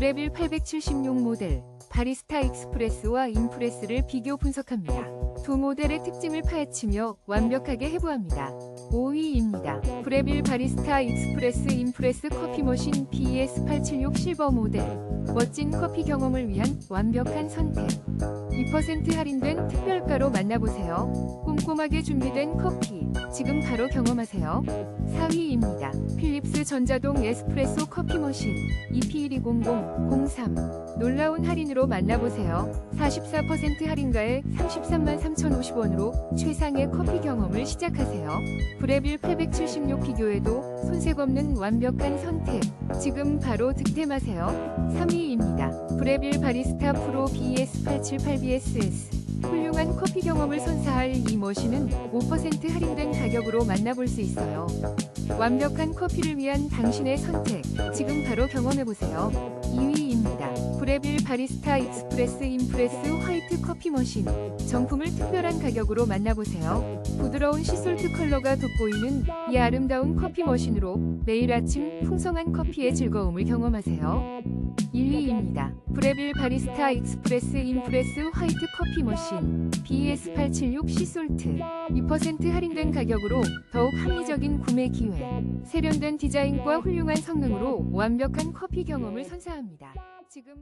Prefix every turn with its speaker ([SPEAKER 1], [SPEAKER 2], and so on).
[SPEAKER 1] 브레빌 876 모델 바리스타 익스프레스와 인프레스를 비교 분석합니다. 두 모델의 특징을 파헤치며 완벽하게 해부합니다. 5위입니다. 브레빌 바리스타 익스프레스 인프레스 커피 머신 BS876 실버 모델 멋진 커피 경험을 위한 완벽한 선택 2% 할인된 특별가로 만나보세요. 꼼꼼하게 준비된 커피 지금 바로 경험하세요. 4위입니다. 필립스 전자동 에스프레소 커피 머신 EP120003 놀라운 할인으로 만나보세요. 44% 할인가에 33만 3,050원으로 최상의 커피 경험을 시작하세요. 브레빌 876 비교에도 손색 없는 완벽한 선택. 지금 바로 득템하세요. 3위입니다. 브레빌 바리스타 프로 BS878BSS. 훌륭한 커피 경험을 선사할 이 머신은 5% 할인된 가격으로 만나볼 수 있어요. 완벽한 커피를 위한 당신의 선택. 지금 바로 경험해보세요. 2위입니다. 브레빌 바리스타 익스프레스 인프레스 화이트 커피 머신. 정품을 특별한 가격으로 만나보세요. 부드러운 시솔트 컬러가 돋보이는 이 아름다운 커피 머신으로 매일 아침 풍성한 커피의 즐거움을 경험하세요. 1위입니다. 브레빌 바리스타 익스프레스 인프레스 화이트 커피 머신 BS876 시솔트 2% 할인된 가격으로 더욱 합리적인 구매 기회 세련된 디자인과 훌륭한 성능으로 완벽한 커피 경험을 선사합니다. 지금